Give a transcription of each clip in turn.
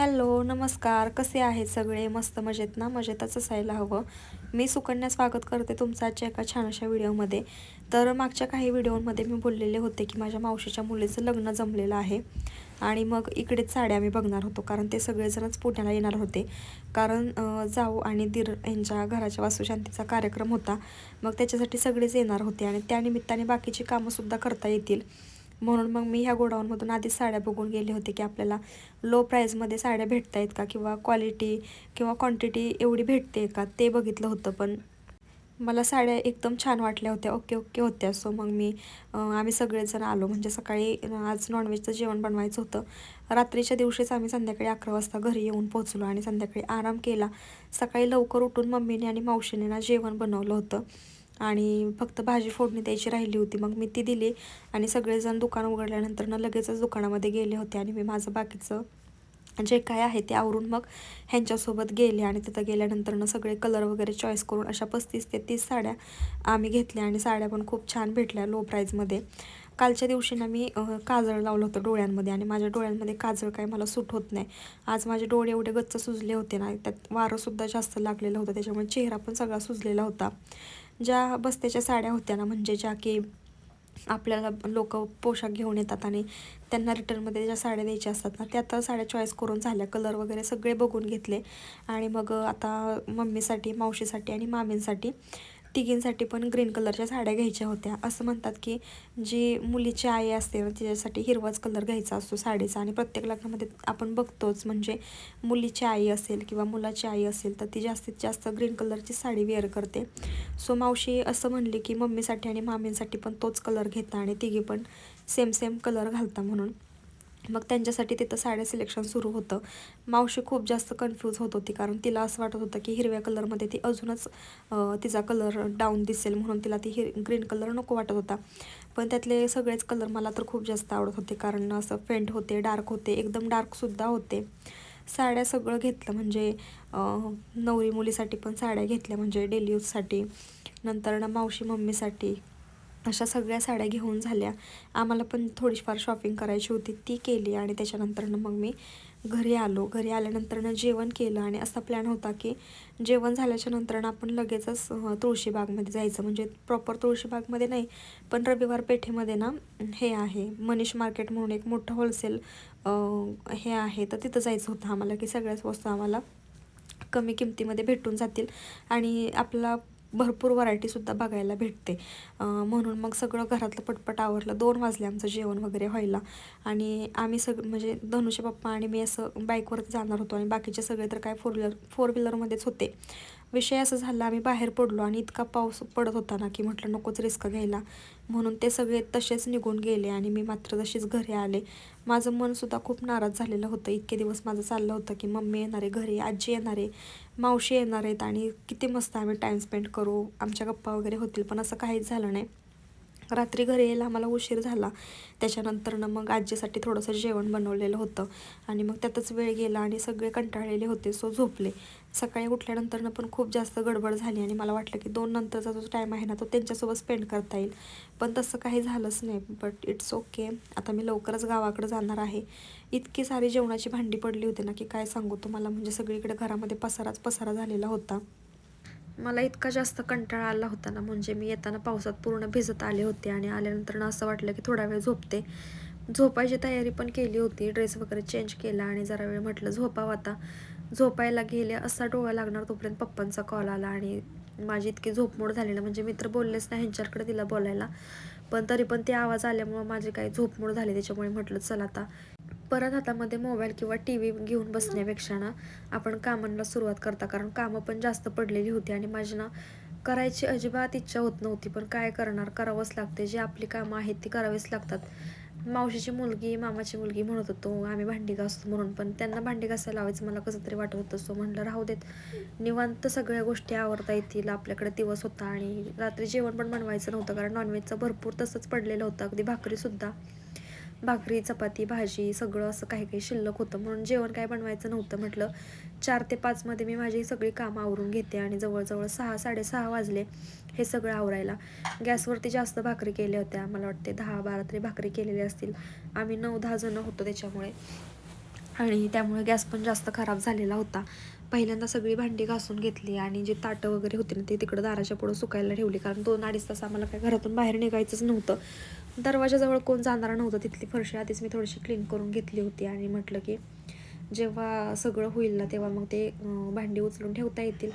Hello नमस्कार. कसे आहेत सगळे? मस्त मजेत ना? मजेतच असायला हवं. मी सुकन्या स्वागत करते तुमचं आजच्या एका छान अशा व्हिडिओमध्ये. तर मागच्या काही व्हिडिओमध्ये मी बोललेले होते की माझ्या मावशीच्या मुलीचं लग्न जमलेलं आहे आणि मग इकडेच साड्या मी बघणार होतो कारण ते सगळेजणच पुण्याला येणार होते. कारण जाऊ आणि दीर यांच्या घराच्या वास्तुशांतीचा कार्यक्रम होता. मग त्याच्यासाठी सगळेच येणार होते आणि त्यानिमित्ताने बाकीची कामंसुद्धा करता येतील. म्हणून मग मी ह्या गोडाऊनमधून आधीच साड्या बघून गेले होते की आपल्याला लो प्राईजमध्ये साड्या भेटत आहेत का किंवा क्वालिटी किंवा क्वांटिटी एवढी भेटते का? ते बघितलं होतं पण मला साड्या एकदम छान वाटल्या होत्या. ओके ओके होत्या. सो मग मी आम्ही सगळेजण आलो. म्हणजे सकाळी आज नॉनव्हेजचं जेवण बनवायचं होतं. रात्रीच्या दिवशीच आम्ही संध्याकाळी अकरा वाजता घरी येऊन पोचलो आणि संध्याकाळी आराम केला. सकाळी लवकर उठून मम्मीने आणि मावशीने ना जेवण बनवलं होतं. आणि फक्त भाजी फोडणी द्यायची राहिली होती. मग मी ती दिली आणि सगळेजण दुकान उघडल्यानंतर ना लगेचच दुकानामध्ये गेले होते आणि मी माझं बाकीचं जे काय आहे ते आवरून मग ह्यांच्यासोबत गेले आणि तिथं गेल्यानंतर ना सगळे कलर वगैरे चॉईस करून अशा पस्तीस ते तीस साड्या आम्ही घेतल्या आणि साड्या पण खूप छान भेटल्या लो प्राईजमध्ये कालच्या दिवशी ना मी काजळ लावलं होतं डोळ्यांमध्ये आणि माझ्या डोळ्यांमध्ये काजळ काय मला सूट होत नाही. आज माझे डोळे एवढे गच्च सुजले होते ना त्यात वारंसुद्धा जास्त लागलेलं होतं त्याच्यामुळे चेहरा पण सगळा सुजलेला होता. ज्या बस्त्याच्या साड्या होत्या ना म्हणजे ज्या की आपल्याला लोक पोशाख घेऊन येतात आणि त्यांना रिटर्नमध्ये ज्या साड्या द्यायच्या असतात ना त्या आता साड्या चॉईस करून झाल्या. कलर वगैरे सगळे बघून घेतले. आणि मग आता मम्मीसाठी मावशीसाठी आणि मामींसाठी तिघींसाठी पण ग्रीन कलरच्या साड्या घ्यायच्या होत्या. असं म्हणतात की जी मुलीची आई असते ना तिच्यासाठी हिरवाच कलर घ्यायचा असतो साडीचा आणि प्रत्येक लग्नामध्ये आपण बघतोच. म्हणजे मुलीची आई असेल किंवा मुलाची आई असेल तर ती जास्तीत जास्त ग्रीन कलरची साडी वेअर करते. सो मावशी असं म्हणली की मम्मीसाठी आणि मामींसाठी पण तोच कलर घेता आणि तिघी पण सेम सेम कलर घालता म्हणून. मग त्यांच्यासाठी तिथं साड्या सिलेक्शन सुरू होतं. मावशी खूप जास्त कन्फ्यूज होत होती कारण तिला असं वाटत होतं की हिरव्या कलरमध्ये ती अजूनच तिचा कलर डाऊन दिसेल म्हणून तिला ती हिर ग्रीन कलर नको वाटत होता. पण त्यातले सगळेच कलर मला तर खूप जास्त आवडत होते कारण असं फेंट होते डार्क होते एकदम डार्कसुद्धा होते. साड्या सगळं घेतलं म्हणजे नवरी मुलीसाठी पण साड्या घेतल्या म्हणजे डेली यूजसाठी. नंतर ना मावशी मम्मीसाठी. अशा सगळ्या साड्या घेऊन झाल्या. आम्हाला पण थोडीफार शॉपिंग करायची होती ती केली आणि त्याच्यानंतरनं मग मी घरी आलो. घरी आल्यानंतरनं जेवण केलं आणि असा प्लॅन होता की जेवण झाल्याच्या नंतरनं आपण लगेचच तुळशीबागमध्ये जायचं. म्हणजे प्रॉपर तुळशीबागमध्ये नाही पण रविवार पेठेमध्ये ना हे आहे मनीष मार्केट म्हणून एक मोठं होलसेल हे आहे. तर तिथं जायचं होतं आम्हाला की सगळ्याच वस्तू आम्हाला कमी किमतीमध्ये भेटून जातील. आणि आपला भरपूर व्हरायटीसुद्धा बघायला भेटते. म्हणून मग सगळं घरातलं पटपट आवरलं. दोन वाजले आमचं जेवण वगैरे व्हायला. आणि आम्ही सग म्हणजे धनुषे पप्पा आणि मी असं बाईकवरती जाणार होतो आणि बाकीचे सगळे तर काय फोर व्हीलर फोर व्हीलरमध्येच होते. विषय असं झाला आम्ही बाहेर पडलो आणि इतका पाऊस पडत होता ना की म्हटलं नकोच रिस्क घ्यायला. म्हणून ते सगळे तसेच निघून गेले आणि मी मात्र तशीच घरी आले. माझं मनसुद्धा खूप नाराज झालेलं होतं. इतके दिवस माझं चाललं होतं की मम्मी येणार आहे घरी आजी येणार आहे मावशी येणार आहेत आणि किती मस्त आम्ही टाईम स्पेंड करू आमच्या गप्पा वगैरे होतील पण असं काहीच झालं नाही. रात्री घरी यायला आम्हाला उशीर झाला. त्याच्यानंतरनं मग आजीसाठी थोडंसं जेवण बनवलेलं होतं. आणि मग त्यातच वेळ गेला आणि सगळे कंटाळलेले होते सो झोपले. सकाळी उठल्यानंतरनं पण खूप जास्त गडबड झाली आणि मला वाटलं की दोन नंतरचा जो टाईम आहे ना तो त्यांच्यासोबत स्पेंड करता येईल. पण तसं काही झालंच नाही बट इट्स ओके आता मी लवकरच गावाकडे जाणार आहे. इतकी सारी जेवणाची भांडी पडली होती ना की काय सांगू तुम्हाला? म्हणजे सगळीकडे घरामध्ये पसाराच पसारा झालेला होता. मला इतका जास्त कंटाळा आला होता ना म्हणजे मी येताना पावसात पूर्ण भिजत आले होते आणि आल्यानंतर ना असं वाटलं की थोडा वेळ झोपते. झोपायची तयारी पण केली होती ड्रेस वगैरे चेंज केला आणि जरा वेळ म्हटलं झोपावं आता. झोपायला गेले असा डोळा लागणार तोपर्यंत पप्पांचा कॉल आला आणि माझी इतकी झोपमोड झाली ना म्हणजे मित्र बोललेच नाही ह्यांच्याकडे तिला बोलायला. पण तरी पण ते आवाज आल्यामुळं माझी काही झोपमोड झाली त्याच्यामुळे म्हटलं चल आता. परत हातामध्ये मोबाईल किंवा टी व्ही घेऊन बसण्यापेक्षा ना आपण कामांना सुरुवात करता. कारण कामं पण जास्त पडलेली होती आणि माझी ना करायची अजिबात इच्छा होत नव्हती. पण काय करणार? करावंच लागते जे आपली कामं आहेत ती करावीच लागतात. मावशीची मुलगी मामाची मुलगी म्हणत होतो आम्ही भांडी घासतो म्हणून. पण त्यांना भांडी घासायला लावायचं मला कसं तरी वाटत होतं. सो म्हणलं राहू देत. निवांत सगळ्या गोष्टी आवडता येतील. आपल्याकडे दिवस होता आणि रात्री जेवण पण बनवायचं नव्हतं. कारण नॉनव्हेजचं भरपूर तसंच पडलेलं होतं. अगदी भाकरीसुद्धा. भाकरी चपाती भाजी सगळं असं काही काही शिल्लक होतं. म्हणून जेवण काय बनवायचं नव्हतं म्हटलं. चार ते पाचमध्ये मी माझी सगळी कामं आवरून घेते आणि जवळजवळ सहा साडेसहा वाजले हे सगळं आवरायला. गॅसवरती जास्त भाकरी केल्या होत्या. मला वाटते दहा बारा तरी भाकरी केलेल्या असतील. आम्ही नऊ दहा जणं होतो त्याच्यामुळे. आणि त्यामुळे गॅस पण जास्त खराब झालेला होता. पहिल्यांदा सगळी भांडी घासून घेतली आणि जे ताटं वगैरे होते ना ते तिकडं दाराच्या पुढं सुकायला ठेवली. कारण दोन अडीच तास आम्हाला काय घरातून बाहेर निघायचंच नव्हतं. दरवाजाजवळ कोण जाणार नव्हतं. तिथली फरशी आधीच मी थोडीशी क्लीन करून घेतली होती आणि म्हटलं की जेव्हा सगळं होईल ना तेव्हा मग ते भांडी उचलून ठेवता येतील.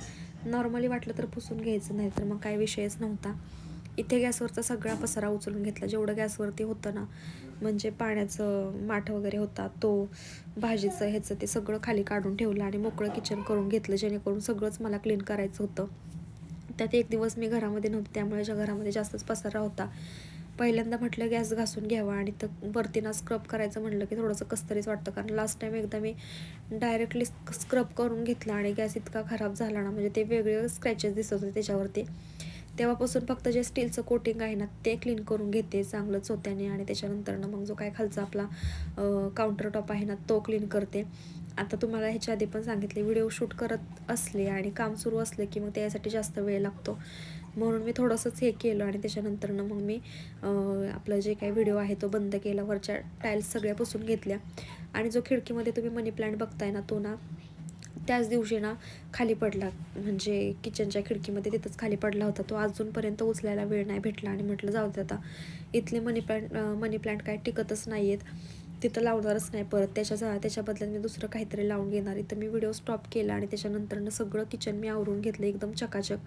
नॉर्मली वाटलं तर पुसून घ्यायचं नाही तर मग काय विषयच नव्हता. इथे गॅसवरचा सगळा पसारा उचलून घेतला. जेवढं गॅसवरती होतं ना म्हणजे पाण्याचं माठ वगैरे होता तो भाजीचं ह्याचं ते सगळं खाली काढून ठेवलं आणि मोकळं किचन करून घेतलं जेणेकरून सगळंच मला क्लीन करायचं होतं. त्यात एक दिवस मी घरामध्ये नव्हते त्यामुळे ज्या घरामध्ये जास्तच पसारा होता. पहिल्यांदा म्हटलं गॅस घासून घ्यावा आणि तर वरतीना स्क्रब करायचं म्हटलं की थोडंसं कसतरीच वाटतं कारण लास्ट टाईम एकदा मी डायरेक्टली स्क्रब करून घेतला आणि गॅस इतका खराब झाला ना म्हणजे ते वेगळे स्क्रॅचेस दिसत होते त्याच्यावरती. तेव्हापासून फक्त जे स्टीलचं कोटिंग आहे ना ते क्लीन करून घेते चांगलं चोत्याने आणि त्याच्यानंतर ना मग जो काय खालचा आपला काउंटर टॉप आहे ना तो क्लीन करते. आता तुम्हाला ह्याच्या आधी पण सांगितले व्हिडिओ शूट करत असले आणि काम सुरू असले की मग त्यासाठी जास्त वेळ लागतो. म्हणून मी थोडंसंच हे केलं आणि त्याच्यानंतर ना मग मी आपला आपलं जे काही व्हिडिओ आहे तो बंद केला वरच्या टाईल्स सगळ्या पुसून घेतल्या. आणि जो खिडकीमध्ये तुम्ही मनी प्लांट बघताय ना तो ना त्याच दिवशी ना खाली पडला. म्हणजे किचनच्या खिडकीमध्ये तिथंच खाली पडला होता. तो अजूनपर्यंत उचलायला वेळ नाही भेटला आणि म्हटलं जाऊ दे आता. इथले मनी प्लॅन्ट मनी प्लॅन्ट काय टिकतच नाही आहेत तिथं लावणारच नाही परत. त्याच्या जा- त्याच्या बदल्यात मी दुसरं काहीतरी लावून घेणार. इथं मी व्हिडिओ स्टॉप केला आणि त्याच्यानंतरनं सगळं किचन मी आवरून घेतलं एकदम चकाचक.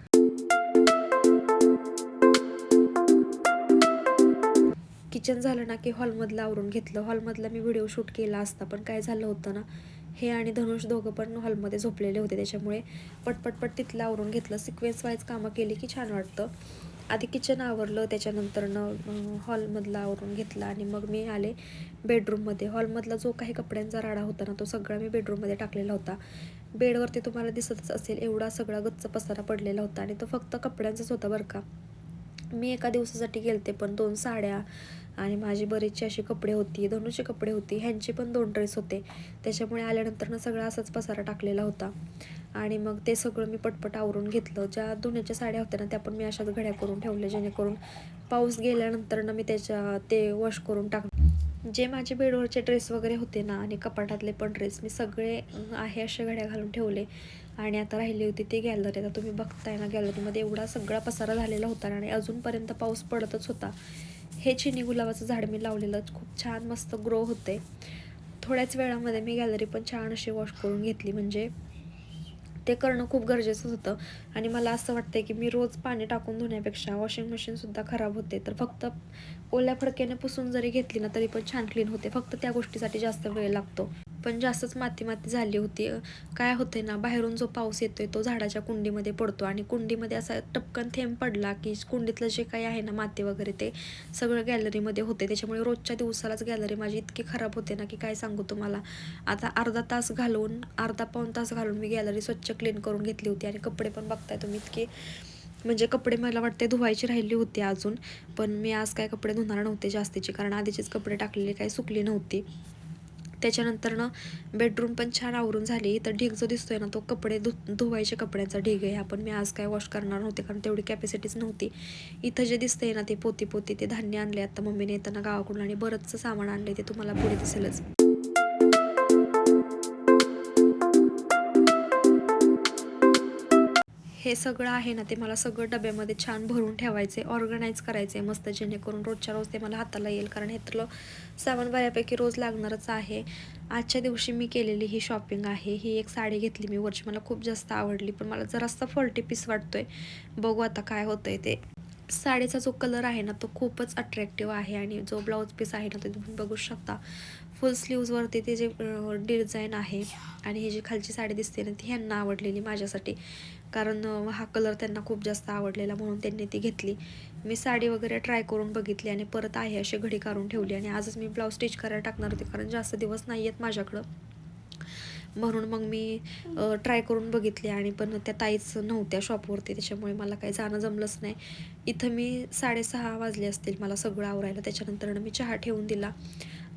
किचन झालं ना की हॉलमधलं आवरून घेतलं. हॉलमधला मी व्हिडिओ शूट केला असता. पण काय झालं होतं ना हे आणि धनुष दोघं पण हॉलमध्ये झोपलेले होते त्याच्यामुळे पटपटपट तिथलं आवरून घेतलं. सिक्वेन्स वाईज कामं केली की छान वाटतं. आधी किचन आवरलं त्याच्यानंतरनं हॉलमधलं आवरून घेतलं आणि मग मी आले बेडरूममध्ये हॉलमधला जो काही कपड्यांचा राडा होता ना तो सगळा मी बेडरूममध्ये टाकलेला होता. बेडवरती तुम्हाला दिसतच असेल एवढा सगळा गच्च पसारा पडलेला होता आणि तो फक्त कपड्यांचाच होता बरं का. मी एका दिवसासाठी गेलते पण दोन साड्या आणि माझी बरीचशी अशी कपडे होती धनुचे कपडे होती ह्यांचे पण दोन ड्रेस होते. त्याच्यामुळे आल्यानंतरनं सगळा असाच पसारा टाकलेला होता. आणि मग ते सगळं मी पटपट आवरून घेतलं. ज्या धुण्याच्या साड्या होत्या ना त्या पण मी अशाच घड्या करून ठेवल्या जेणेकरून पाऊस गेल्यानंतरनं मी त्याच्या ते वॉश करून टाक जे माझे बेडवरचे ड्रेस वगैरे होते ना आणि कपाटातले पण ड्रेस मी सगळे आहे अशा घड्या घालून ठेवले. आणि आता राहिली होती ती गॅलरी आता तुम्ही बघताय ना गॅलरीमध्ये एवढा सगळा पसारा झालेला होता आणि अजूनपर्यंत पाऊस पडतच होता. हे चिनी गुलाबाचं झाड मी लावलेलं. खूप छान मस्त ग्रो होते थोड्याच वेळामध्ये मी गॅलरी पण छान अशी वॉश करून घेतली. म्हणजे ते करणं खूप गरजेचं होतं. आणि मला असं वाटतं की मी रोज पाणी टाकून धुण्यापेक्षा वॉशिंग मशीनसुद्धा खराब होते. तर फक्त ओल्या फडक्याने पुसून जरी घेतली ना तरी पण छान क्लीन होते. फक्त त्या गोष्टीसाठी जास्त वेळ लागतो. पण जास्तच माती माती झाली होती. काय होते ना बाहेरून जो पाऊस येतोय तो झाडाच्या कुंडीमध्ये पडतो आणि कुंडीमध्ये असा टपकन थेंब पडला की कुंडीतलं जे काही आहे ना माती वगैरे ते सगळं गॅलरीमध्ये होते त्याच्यामुळे रोजच्या दिवसालाच गॅलरी माझी इतकी खराब होते ना की काय सांगू तुम्हाला. आता अर्धा तास घालून अर्धा पाऊण तास घालून मी गॅलरी स्वच्छ क्लीन करून घेतली होती आणि कपडे पण बघताय तुम्ही इतके. म्हणजे कपडे मला वाटते धुवायची राहिली होती अजून पण मी आज काय कपडे धुणार नव्हते जास्तीचे कारण आधीचेच कपडे टाकलेले काही सुकली नव्हती. त्याच्यानंतरनं बेडरूम पण छान आवरून झाली. तर ढीग जो दिसतोय ना तो कपडे धु धुवायचे कपड्यांचा ढीग आहे. आपण मी आज काय वॉश करणार नव्हते कारण तेवढी कॅपॅसिटीच नव्हती. इथं जे दिसतंय ना ते पोती पोती ते धान्य आणले. आता मम्मीने येताना गावाकडून आणि बरंचसं सामान आणले ते तुम्हाला पुढे दिसेलच. हे सगळं आहे ना ते मला सगळं डब्यामध्ये छान भरून ठेवायचे ऑर्गनाईज करायचे मस्त जेणेकरून रोजच्या रोज ते मला हाताला येईल. कारण ह्यातलं सामान बऱ्यापैकी रोज लागणारच आहे. आजच्या दिवशी मी केलेली ही शॉपिंग आहे. ही एक साडी घेतली मी वरची मला खूप जास्त आवडली. पण मला जरासा फॉल्टी पीस वाटतोय. बघू आता काय होतंय ते. साडीचा जो कलर आहे ना तो खूपच अट्रॅक्टिव्ह आहे आणि जो ब्लाऊज पीस आहे ना तो तुम्ही बघू शकता. फुल स्लीव्जवरती ते जे डिझाईन आहे आणि ही जी खालची साडी दिसते ना ती ह्यांना आवडलेली माझ्यासाठी. कारण हा कलर त्यांना खूप जास्त आवडलेला म्हणून त्यांनी ती घेतली. मी साडी वगैरे ट्राय करून बघितली आणि परत आहे अशी घडी काढून ठेवली आणि आजच मी ब्लाऊज स्टिच करायला टाकणार होते कारण जास्त दिवस नाही आहेत माझ्याकडं. म्हणून मग मी ट्राय करून बघितली आणि पण त्या ताईच नव्हत्या शॉपवरती त्याच्यामुळे मला काही जाणं जमलंच नाही. इथं मी साडेसहा वाजले असतील मला सगळं आवरायला त्याच्यानंतर मी चहा ठेवून दिला.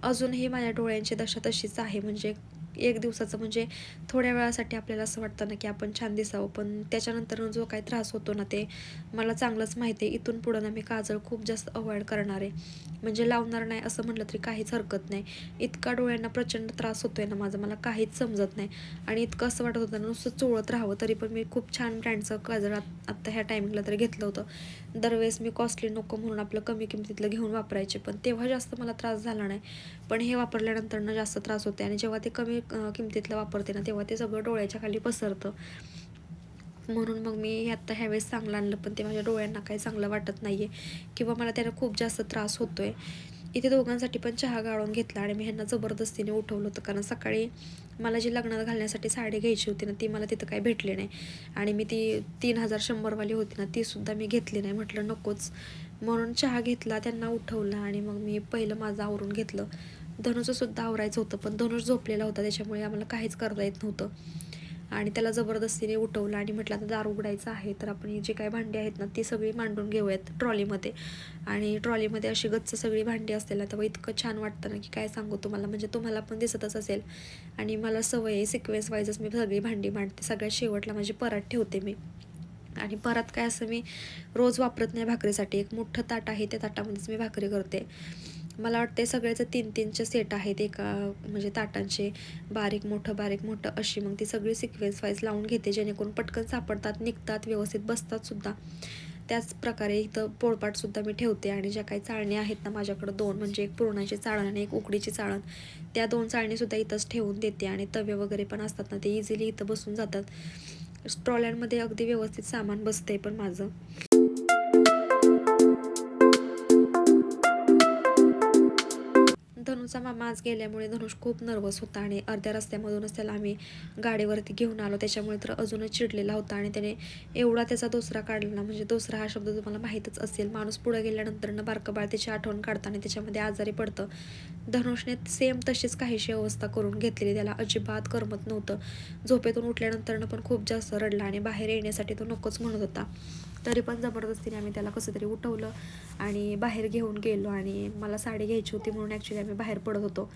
अजूनही माझ्या डोळ्यांची दशा तशीच आहे म्हणजे एक दिवसाचं म्हणजे थोड्या वेळासाठी आपल्याला असं वाटतं ना की आपण छान दिसावं पण त्याच्यानंतर जो काही त्रास होतो ना ते मला चांगलंच माहिती आहे. इथून पुढं ना मी काजळ खूप जास्त अवॉइड करणार आहे. म्हणजे लावणार नाही असं म्हटलं तरी काहीच हरकत नाही. इतका डोळ्यांना प्रचंड त्रास होतो आहे ना माझा मला काहीच समजत नाही. आणि इतकं असं वाटत होतं ना नुसतं चोळत राहावं तरी पण मी खूप छान ब्रँडचं काजळ आत- आत्ता ह्या टायमिंगला तरी घेतलं होतं. दरवेळेस मी कॉस्टली नको म्हणून आपलं कमी किमतीतलं घेऊन वापरायचे पण तेव्हा जास्त मला त्रास झाला नाही. पण हे वापरल्यानंतर ना जास्त त्रास होते आणि जेव्हा ते कमी किमतीतलं वापरते ना तेव्हा ते सगळं डोळ्याच्या खाली पसरतं. म्हणून मग मी आत्ता ह्यावेळेस चांगलं आणलं पण ते माझ्या डोळ्यांना काही चांगलं वाटत नाही आहे किंवा मला त्याला खूप जास्त त्रास होतो आहे इथे दोघांसाठी पण चहा गाळून घेतला आणि मी ह्यांना जबरदस्तीने उठवलं होतं. कारण सकाळी मला जी लग्नात घालण्यासाठी साडी घ्यायची होती ना ती मला तिथं काही भेटली नाही. आणि मी ती तीन हजार शंभरवाली होती ना तीसुद्धा मी घेतली नाही. म्हटलं नकोच. म्हणून चहा घेतला त्यांना उठवला आणि मग मी पहिलं माझं आवरून घेतलं. धनुचंसुद्धा आवरायचं होतं पण धनुष झोपलेला होता त्याच्यामुळे आम्हाला काहीच करता येत नव्हतं. आणि त्याला जबरदस्तीने उठवलं आणि म्हटलं आता दार उघडायचं आहे तर आपण जे काही भांडी आहेत ना ती सगळी मांडून घेऊयात ट्रॉलीमध्ये. आणि ट्रॉलीमध्ये अशी गच्च सगळी भांडी असतील तेव्हा इतकं छान वाटतं ना की काय सांगू तुम्हाला? म्हणजे तुम्हाला पण दिसतच असेल. आणि मला सवय आहे सिक्वेन्स वाईजच मी सगळी भांडी मांडते सगळ्यात शेवटला माझी परात ठेवते मी. आणि परत काय असं मी रोज वापरत नाही भाकरीसाठी. एक मोठं ताट आहे त्या ताटामध्येच मी भाकरी करते. मला वाटते सगळ्याचं तीन तीनचे सेट आहेत. एका म्हणजे ताटांचे बारीक मोठं बारीक मोठं अशी. मग ती सगळी सिक्वेन्स वाईज लावून घेते जेणेकरून पटकन सापडतात निघतात व्यवस्थित बसतात सुद्धा. त्याच प्रकारे इथं पोळपाटसुद्धा मी ठेवते आणि ज्या काही चाळणी आहेत ना माझ्याकडं दोन म्हणजे एक पुरणाची चाळण आणि एक उकडीची चाळण. त्या दोन चाळणीसुद्धा इथंच ठेवून देते आणि तवे वगैरे पण असतात ना ते इझिली इथं बसून जातात. स्ट्रॉलँडमध्ये अगदी व्यवस्थित सामान बसतंय पण माझं. धनुषचा मामा आज गेल्यामुळे धनुष खूप नर्वस होता आणि अर्ध्या रस्त्यामधूनच त्याला आम्ही गाडीवरती घेऊन आलो. त्याच्यामुळे तर अजूनच चिडलेला होता आणि त्याने एवढा त्याचा दोसरा काढला ना म्हणजे दोसरा हा शब्द तुम्हाला माहीतच असेल. माणूस पुढे गेल्यानंतरनं बारकं बाळ त्याची आठवण काढताना त्याच्यामध्ये आजारी पडतं. धनुषने सेम तशीच काहीशी अवस्था करून घेतलेली. त्याला अजिबात करमत नव्हतं. झोपेतून उठल्यानंतरनं पण खूप जास्त रडला आणि बाहेर येण्यासाठी तो नकोच म्हणत होता. तरी पण जबरदस्तीने आम्ही त्याला कसं तरी उठवलं आणि बाहेर घेऊन गेलो आणि मला साडी घ्यायची होती म्हणून ॲक्च्युली आम्ही बाहेर पडत होतो.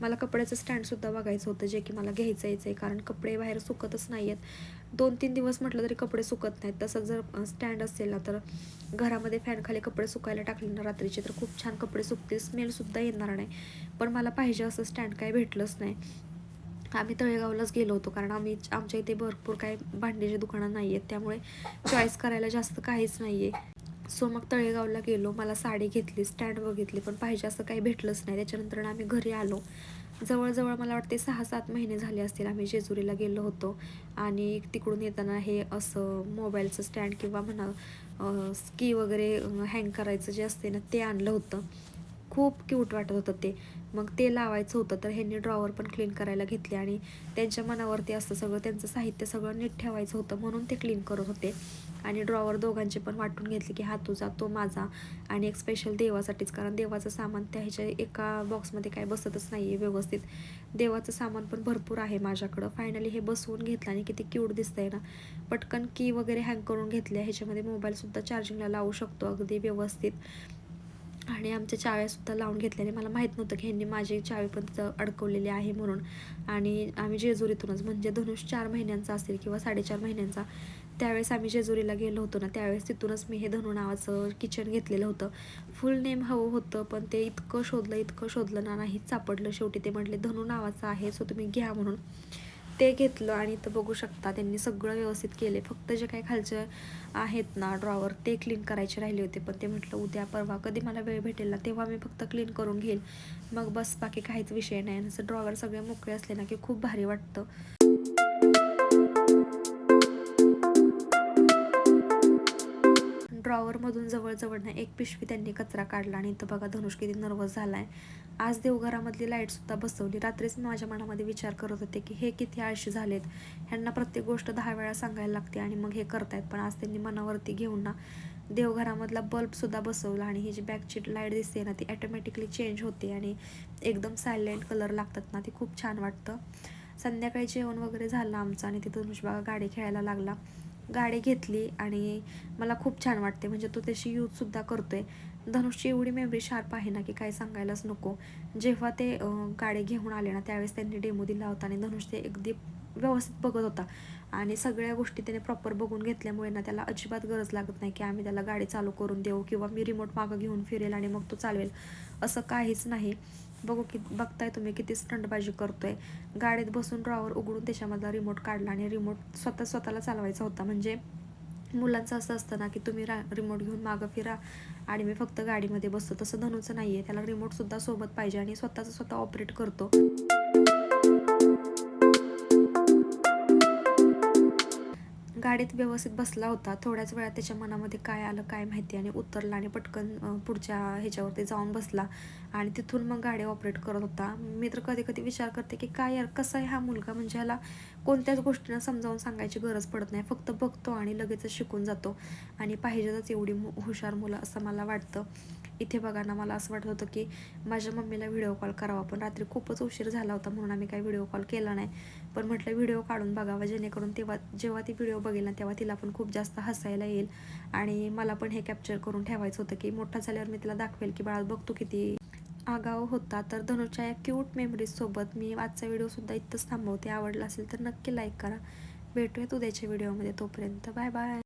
मला कपड्याचं स्टँडसुद्धा बघायचं होतं जे की मला घ्यायचं यायचं आहे कारण कपडे बाहेर सुकतच नाही आहेत दोन तीन दिवस म्हटलं तरी कपडे सुकत नाहीत. तसं जर स्टँड असेल ना तर घरामध्ये फॅनखाली कपडे सुकायला टाकले ना रात्रीचे तर खूप छान कपडे सुकतील. स्मेलसुद्धा येणार नाही. पण मला पाहिजे असं स्टँड काही भेटलंच नाही. आम्ही तळेगावलाच गेलो होतो कारण आम्ही आमच्या इथे भरपूर काही भांडीचे दुकानं नाही आहेत त्यामुळे चॉईस करायला जास्त काहीच नाही आहे सो मग तळेगावला गेलो. मला साडी घेतली स्टँड बघितली पण पाहिजे असं काही भेटलंच नाही. त्याच्यानंतर आम्ही घरी आलो. जवळजवळ मला वाटते सहा सात महिने झाले असतील आम्ही जेजुरीला गेलो होतो. आणि तिकडून येताना हे असं मोबाईलचं स्टँड किंवा म्हणा स्की वगैरे हँग करायचं जे असते ना ते आणलं होतं. खूप क्यूट वाटत होतं ते. मग ते लावायचं होतं तर ह्यांनी ड्रॉवर पण क्लीन करायला घेतले आणि त्यांच्या मनावरती असतं सगळं त्यांचं साहित्य सगळं नीट ठेवायचं होतं म्हणून ते क्लीन करत होते. आणि ड्रॉवर दोघांचे पण वाटून घेतले की हा तुझा तो माझा आणि एक स्पेशल देवासाठीच कारण देवाचं सामान त्या ह्याच्या एका बॉक्समध्ये काय बसतच नाही आहे व्यवस्थित. देवाचं सामान पण भरपूर आहे माझ्याकडं. फायनली हे बसवून घेतलं आणि किती क्यूट दिसतंय ना. पटकन की वगैरे हँग करून घेतल्या. ह्याच्यामध्ये मोबाईलसुद्धा चार्जिंगला लावू शकतो अगदी व्यवस्थित. आणि आमच्या चाव्यासुद्धा लावून घेतल्याने मला माहीत नव्हतं की ह्यांनी माझी चावी पण तिथं अडकवलेली आहे म्हणून. आणि आम्ही जेजुरीतूनच म्हणजे धनुष चार महिन्यांचा असेल किंवा साडेचार महिन्यांचा त्यावेळेस आम्ही जेजुरीला गेलो होतो ना त्यावेळेस तिथूनच मी हे धनु नावाचं किचन घेतलेलं होतं. फुल नेम हवं होतं पण ते इतकं शोधलं इतकं शोधलं ना नाहीच सापडलं शेवटी. ते म्हटले धनु नावाचं आहे सो तुम्ही घ्या म्हणून. ते घेतलं आणि इथं बघू शकता त्यांनी सगळं व्यवस्थित केले फक्त जे काही खालचे आहेत ना ड्रॉवर ते क्लीन करायचे राहिले होते. पण ते म्हटलं उद्या परवा कधी मला वेळ भेटेल ना तेव्हा मी फक्त क्लीन करून घेईल मग बस बाकी काहीच विषय नाही. असं ड्रॉवर सगळे मोकळे असले ना की खूप भारी वाटतं. ड्रॉवरमधून जवळजवळ ना एक पिशवी त्यांनी कचरा काढला आणि इथं बघा धनुष किती नर्वस आहे आज देवघरामधली लाईटसुद्धा बसवली. रात्रीच माझ्या मनामध्ये विचार करत होते की हे किती आळशी झालेत. ह्यांना प्रत्येक गोष्ट दहा वेळा सांगायला लागते आणि मग हे करतायत. पण आज त्यांनी मनावरती घेऊन ना देवघरामधला बल्बसुद्धा बसवला आणि ही जी बॅकची लाइट दिसते ना ती ॲटोमॅटिकली चेंज होते आणि एकदम सायलेंट कलर लागतात ना ती खूप छान वाटतं. संध्याकाळी जेवण वगैरे झालं आमचं आणि तिथं धनुष बघा गाडी खेळायला लागला. गाडी घेतली आणि मला खूप छान वाटते. म्हणजे तो त्याची यूजसुद्धा करतो आहे धनुषची एवढी मेमरी शार्प आहे ना की काय सांगायलाच नको. जेव्हा ते गाडी घेऊन आले ना त्यावेळेस त्यांनी डेमो दिला होता आणि धनुष ते अगदी व्यवस्थित बघत होता. आणि सगळ्या गोष्टी त्याने प्रॉपर बघून घेतल्यामुळे ना त्याला अजिबात गरज लागत नाही की आम्ही त्याला गाडी चालू करून देऊ किंवा मी रिमोट मागं घेऊन फिरेल आणि मग तो चालवेल. असं काहीच नाही. बघू की बघताय तुम्ही किती स्टंटबाजी करतोय. गाडीत बसून ड्रॉवर उघडून त्याच्यामधला रिमोट काढला आणि रिमोट स्वतः स्वतःला चालवायचा होता. म्हणजे मुलांचं असं असतं ना की तुम्ही रा रिमोट घेऊन मागं फिरा आणि मी फक्त गाडीमध्ये बसतो. तसं धनूचं नाही आहे त्याला रिमोटसुद्धा सोबत पाहिजे आणि स्वतःचं स्वतः ऑपरेट करतो. गाडीत व्यवस्थित बसला होता थोड्याच वेळात त्याच्या मनामध्ये काय आलं काय माहिती आणि उतरला आणि पटकन पुढच्या ह्याच्यावरती जाऊन बसला आणि तिथून मग गाडी ऑपरेट करत होता. मी तर कधी कधी विचार करते की काय यार कसा आहे हा मुलगा? म्हणजे ह्याला कोणत्याच गोष्टींना समजावून सांगायची गरज पडत नाही. फक्त बघतो आणि लगेचच शिकून जातो आणि पाहिजेतच एवढी मु- हुशार मुलं असं मला वाटतं. इथे बघा ना मला असं वाटत होतं की माझ्या मम्मीला व्हिडिओ कॉल करावा. पण रात्री खूपच उशीर झाला होता म्हणून आम्ही काही व्हिडिओ कॉल केला नाही. पण म्हटलं व्हिडिओ काढून बघावा. जेणेकरून तेव्हा जेव्हा ती व्हिडिओ बघेल ना तेव्हा तिला पण खूप जास्त हसायला येईल. आणि मला पण हे कॅप्चर करून ठेवायचं होतं की मोठा झाल्यावर मी तिला दाखवेल की बाळा बघतो किती आगाव होता. तर धनुच्या या क्यूट मेमरीजसोबत मी आजचा व्हिडिओसुद्धा इथंच थांबवते. आवडला असेल तर नक्की लाईक करा. भेटूयात उद्याच्या व्हिडिओमध्ये तोपर्यंत बाय बाय